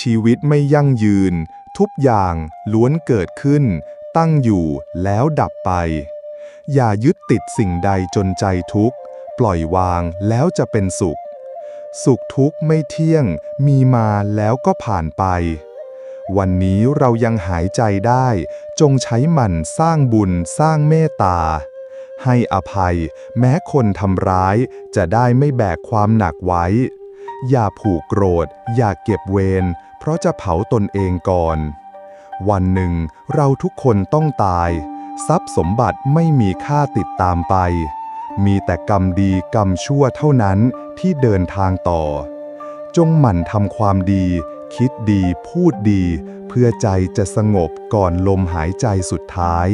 ชีวิตไม่ยั่งยืน ทุกอย่างล้วนเกิดขึ้น ตั้งอยู่แล้วดับไป อย่ายึดติดสิ่งใดจนใจทุกข์ ปล่อยวางแล้วจะเป็นสุข สุขทุกข์ไม่เที่ยง มีมาแล้วก็ผ่านไป วันนี้เรายังหายใจได้ จงใช้มันสร้างบุญสร้างเมตตาให้อภัย แม้คนทำร้ายจะได้ไม่แบกความหนักไว้ อย่าผูกโกรธ อย่าเก็บเวร เพราะจะเผาตนเองก่อน วันหนึ่งเราทุกคนต้องตาย ทรัพย์สมบัติไม่มีค่าติดตามไป มีแต่กรรมดีกรรมชั่วเท่านั้นที่เดินทางต่อ จงหมั่นทำความดี คิดดีพูดดี เพื่อใจจะสงบก่อนลมหายใจสุดท้าย